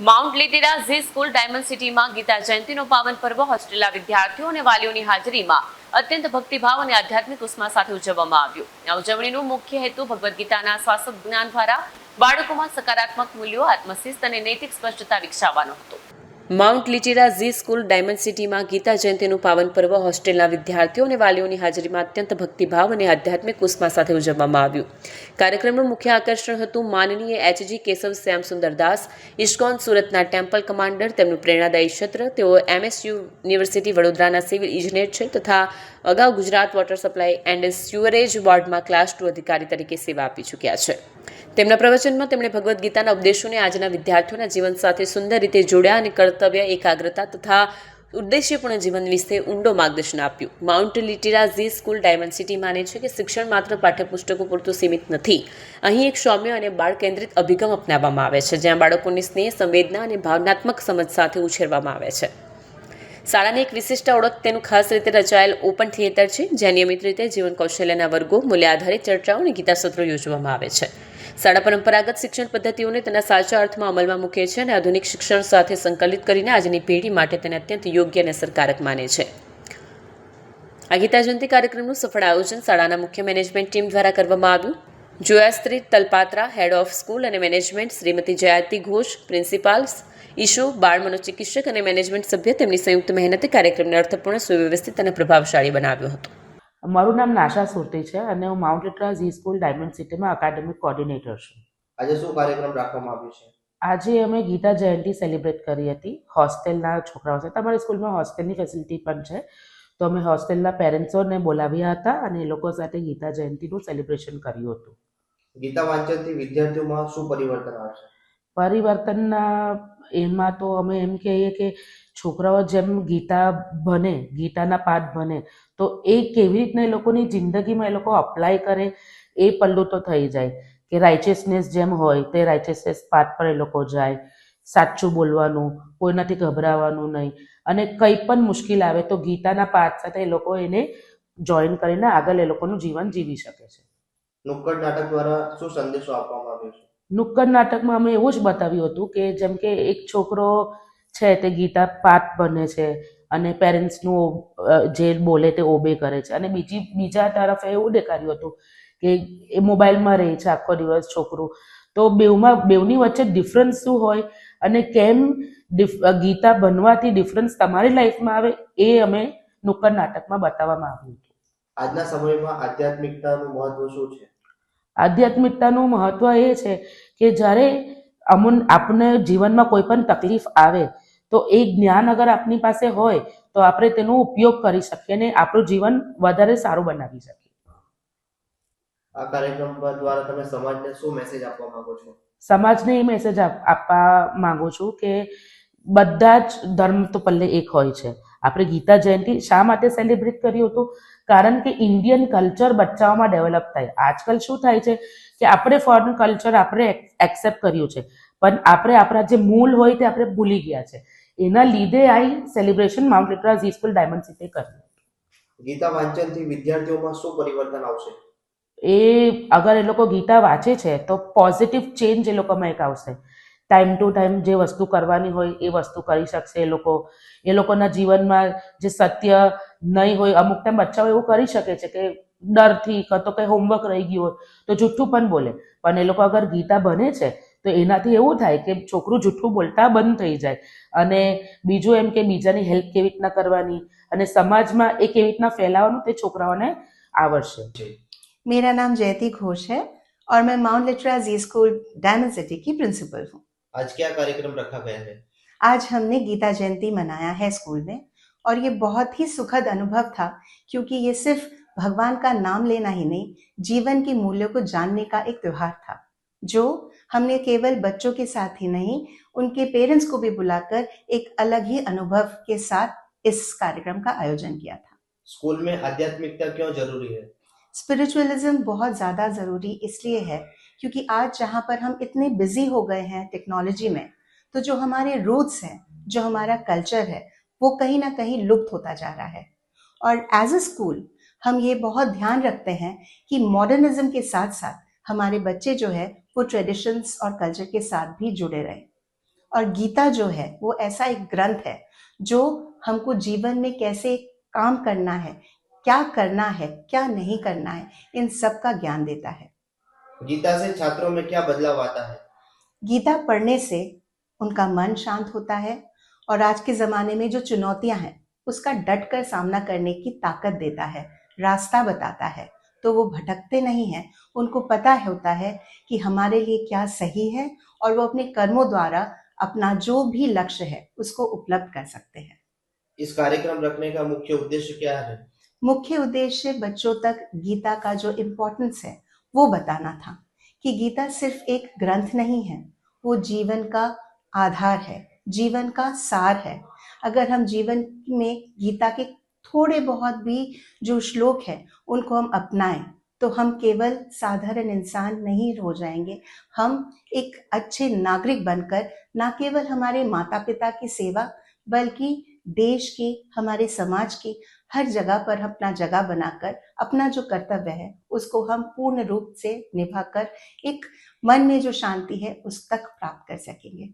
Mount Litera Zee School Diamond સિટીમાં ગીતા જયંતિનો પાવન પર્વ હોસ્ટેલના વિદ્યાર્થીઓ અને વાલીઓની હાજરીમાં અત્યંત ભક્તિભાવ અને આધ્યાત્મિક ઉષ્મા સાથે ઉજવવામાં આવ્યું. આ ઉજવણીનો મુખ્ય હેતુ ભગવદ્ ગીતાના શ્વાસક જ્ઞાન દ્વારા બાળકોમાં સકારાત્મક મૂલ્યો, આત્મશિસ્ત અને નૈતિક સ્પષ્ટતા વિકસાવવાનો હતો. Mount Litera Zee School Diamond સિટીમાં ગીતા જયંતિનું પાવન પર્વ હોસ્ટેલના વિદ્યાર્થીઓ અને વાલીઓની હાજરીમાં અત્યંત ભક્તિભાવ અને આધ્યાત્મિક ઉષ્મા સાથે ઉજવવામાં આવ્યું. કાર્યક્રમનું મુખ્ય આકર્ષણ હતું માનનીય એચજી કેશવ શ્યામ સુંદર દાસ, ઇસ્કોન સુરતના ટેમ્પલ કમાન્ડર, તેમનું પ્રેરણાદાયી ક્ષેત્ર, તેઓ એમએસયુ યુનિવર્સિટી વડોદરાના સિવિલ ઇજનેર છે તથા અગાઉ Gujarat water supply and sewerage બોર્ડમાં ક્લાસ ટુ અધિકારી તરીકે સેવા આપી ચૂક્યા છે. તેમના પ્રવચનમાં તેમણે ભગવદ્ ગીતાના ઉપદેશોને આજના વિદ્યાર્થીઓના જીવન સાથે સુંદર રીતે જોડ્યા અને કર્તવ્ય, એકાગ્રતા તથા ઉદ્દેશ્યપૂર્ણ જીવન વિશે ઊંડો માર્ગદર્શન આપ્યું. Mount Litera Zee School Diamond City માને છે કે શિક્ષણ માત્ર પાઠ્યપુસ્તકો પૂરતું સીમિત નથી. અહીં એક સૌમ્ય અને બાળ કેન્દ્રિત અભિગમ અપનાવવામાં આવે છે, જ્યાં બાળકોની સ્નેહ, સંવેદના અને ભાવનાત્મક સમજ સાથે ઉછેરવામાં આવે છે. શાળાની એક વિશિષ્ટ ઓળખ તેનું ખાસ રીતે રચાયેલ ઓપન થિયેટર છે, જ્યાં નિયમિત રીતે જીવન કૌશલ્યના વર્ગો, મૂલ્ય આધારિત ચર્ચાઓ અને ગીતા સત્રો યોજવામાં આવે છે. શાળા પરંપરાગત શિક્ષણ પદ્ધતિઓને તેના સાચા અર્થમાં અમલમાં મૂકે છે અને આધુનિક શિક્ષણ સાથે સંકલિત કરીને આજની પેઢી માટે તેને અત્યંત યોગ્ય અને અસરકારક માને છે. આ ગીતા જયંતિ કાર્યક્રમનું સફળ આયોજન શાળાના મુખ્ય મેનેજમેન્ટ ટીમ દ્વારા કરવામાં આવ્યું. Joyastri Talpatra, head of school અને મેનેજમેન્ટ શ્રીમતી જયાતી ઘોષ, પ્રિન્સિપાલ ઈશુ, બાળ મનોચિકિત્સક અને મેનેજમેન્ટ સભ્ય તેમની સંયુક્ત મહેનતે કાર્યક્રમને અર્થપૂર્ણ, સુવ્યવસ્થિત અને પ્રભાવશાળી બનાવ્યો હતો. મારું નામ નાશા સુરતી છે અને હું Mount Litera Zee School Diamond સિટીમાં એકેડેમિક કોર્ડિનેટર છું. આજે શું કાર્યક્રમ રાખવામાં આવ્યો છે? આજે અમે ગીતા જયંતિ સેલિબ્રેટ કરી હતી. હોસ્ટેલના છોકરાઓ સાથે તમારી સ્કૂલમાં હોસ્ટેલની ફેસિલિટી પણ છે. તો અમે હોસ્ટેલના પેરેન્ટ્સોને બોલાવ્યા હતા અને એ લોકો સાથે ગીતા જયંતિનું સેલિબ્રેશન કર્યું હતું. ગીતા વાંચનથી વિદ્યાર્થીઓમાં શું પરિવર્તન આવશે પરિવર્તનના એમાં તો અમે એમ કહીએ કે છોકરાઓ જેમ ગીતા બને, ગીતાના પાઠ બને, તો એ કેવી રીતના એ લોકોની જિંદગીમાં એ લોકો અપ્લાય કરે એ પલ્લું તો થઈ જાય. કે રાઇચિયસનેસ જેમ હોય તે રાઇચિયસનેસ પાઠ પર એ લોકો જાય. સાચું બોલવાનું, કોઈનાથી ગભરાવાનું નહીં. અને કંઈ પણ મુશ્કેલ આવે તો ગીતાના પાઠ સાથે એ લોકો એને જોઈન કરીને આગળ એ લોકોનું જીવન જીવી શકે છે. નુક્કડ નાટક દ્વારા શું સંદેશો આપવામાં આવ્યો છે? નુક્કડ નાટકમાં અમે એવું જ બતાવ્યું હતું કે જેમ કે એક છોકરો છે તે ગીતા પાઠ બને છે અને પેરેન્ટ્સનું જે બોલે તે ઓબે કરે છે. અને બીજી, બીજા તરફ એવું દેખાડ્યું હતું કે એ મોબાઈલમાં રહે છે આખો દિવસ છોકરું. તો બેઉમાં, બેઉની વચ્ચે ડિફરન્સ શું હોય અને કેમ ગીતા બનવાથી ડિફરન્સ તમારી લાઈફમાં આવે એ અમે નુક્કડ નાટકમાં બતાવવામાં આવ્યું હતું. આજના સમયમાં આધ્યાત્મિકતાનું મહત્વ શું છે? આધ્યાત્મિકતાનું મહત્વ એ છે કે જ્યારે અમુન આપણને જીવનમાં કોઈ પણ તકલીફ આવે તો એ જ્ઞાન અગર આપની પાસે હોય તો આપણે તેનો ઉપયોગ કરી શકીએ અને આપણું જીવન વધારે સારું બનાવી શકીએ. આ કાર્યક્રમ દ્વારા તમે સમાજને શું મેસેજ આપવા માંગો છો? સમાજને એ મેસેજ આપવા માંગુ છું કે બધા જ ધર્મ તો પલ્લે એક હોય છે. આપણે ગીતા જયંતિ શા માટે સેલિબ્રેટ કર્યું હતું? કારણ કે ઇન્ડિયન કલ્ચર બચ્ચાઓમાં ડેવલપ થાય. આજકાલ શું થાય છે કે આપણે ફોરેન કલ્ચર આપણે એક્સેપ્ટ કર્યું છે. પણ આપણે આપણા જે મૂળ હોય તે આપણે ભૂલી ગયા છે. એના લીધે આ celebration Mount Litera Zee School Diamond City કર્યું. ગીતા વાંચનથી વિદ્યાર્થીઓમાં શું પરિવર્તન આવશે? એ અગર એ લોકો ગીતા વાંચે છે તો પોઝિટિવ ચેન્જ એ લોકોમાં એક આવશે. ટાઈમ ટુ ટાઈમ જે વસ્તુ કરવાની હોય એ વસ્તુ કરી શકશે એ લોકો એ લોકોના જીવનમાં જે સત્ય નહીં હોય અમુક ટાઈમ બચ્ચાઓ એવું કરી શકે છે કે ડરથી કાં તો કંઈ હોમવર્ક રહી ગયું હોય તો જૂઠું પણ બોલે પણ એ લોકો અગર ગીતા બને છે તો એનાથી એવું થાય કે છોકરું જૂઠું બોલતા બંધ થઈ જાય અને બીજું એમ કે બીજાની હેલ્પ કેવી રીતના કરવાની અને સમાજમાં એ કેવી રીતના ફેલાવવાનું તે છોકરાઓને આવડશે मेरा नाम जयति घोष है और मैं Mount Litera Zee school Diamond City की प्रिंसिपल हूँ आज क्या कार्यक्रम रखा गया है? आज हमने गीता जयंती मनाया है स्कूल में और ये बहुत ही सुखद अनुभव था क्योंकि ये सिर्फ़ भगवान का नाम लेना ही नहीं जीवन के मूल्यों को जानने का एक त्योहार था जो हमने केवल बच्चों के साथ ही नहीं उनके पेरेंट्स को भी बुलाकर एक अलग ही अनुभव के साथ इस कार्यक्रम का आयोजन किया था। स्कूल में आध्यात्मिकता क्यों ज़रूरी है? स्पिरिचुअलिज्म बहुत ज़्यादा ज़रूरी इसलिए है क्योंकि आज जहाँ पर हम इतने बिज़ी हो गए हैं टेक्नोलॉजी में तो जो हमारे रूट्स हैं, जो हमारा कल्चर है, वो कहीं ना कहीं लुप्त होता जा रहा है। और एज अ स्कूल हम ये बहुत ध्यान रखते हैं कि मॉडर्निज्म के साथ साथ हमारे बच्चे जो है, वो ट्रेडिशंस और कल्चर के साथ भी जुड़े रहें। और गीता जो है, वो ऐसा एक ग्रंथ है, जो हमको जीवन में कैसे काम करना है, क्या करना है, क्या नहीं करना है, इन सब का ज्ञान देता है। गीता से छात्रों में क्या बदलाव आता है? गीता पढ़ने से उनका मन शांत होता है और आज के ज़माने में जो चुनौतियाँ हैं उसका डट कर सामना करने की ताकत देता है रास्ता बताता है। तो वो भटकते नहीं हैं। उनको पता होता है कि हमारे लिए क्या सही है और वो अपने कर्मों द्वारा अपना जो भी लक्ष्य है उसको उपलब्ध कर सकते हैं। इस कार्यक्रम रखने का मुख्य उद्देश्य क्या है? मुख्य उद्देश्य बच्चों तक गीता का जो इम्पोर्टेंस है वो बताना था कि गीता सिर्फ़ एक ग्रंथ नहीं है, वो जीवन का आधार है, जीवन का सार है। अगर हम जीवन में गीता के थोड़े बहुत भी जो श्लोक हैं, उनको हम अपनाएँ तो हम केवल साधारण इंसान नहीं हो जाएँगे। हम एक अच्छे नागरिक बनकर ना केवल हमारे माता पिता की सेवा, बल्कि देश की, हमारे समाज की हर जगह पर अपना जगह बनाकर अपना जो कर्तव्य है उसको हम पूर्ण रूप से निभाकर एक मन में जो शांति है उस तक प्राप्त कर सकेंगे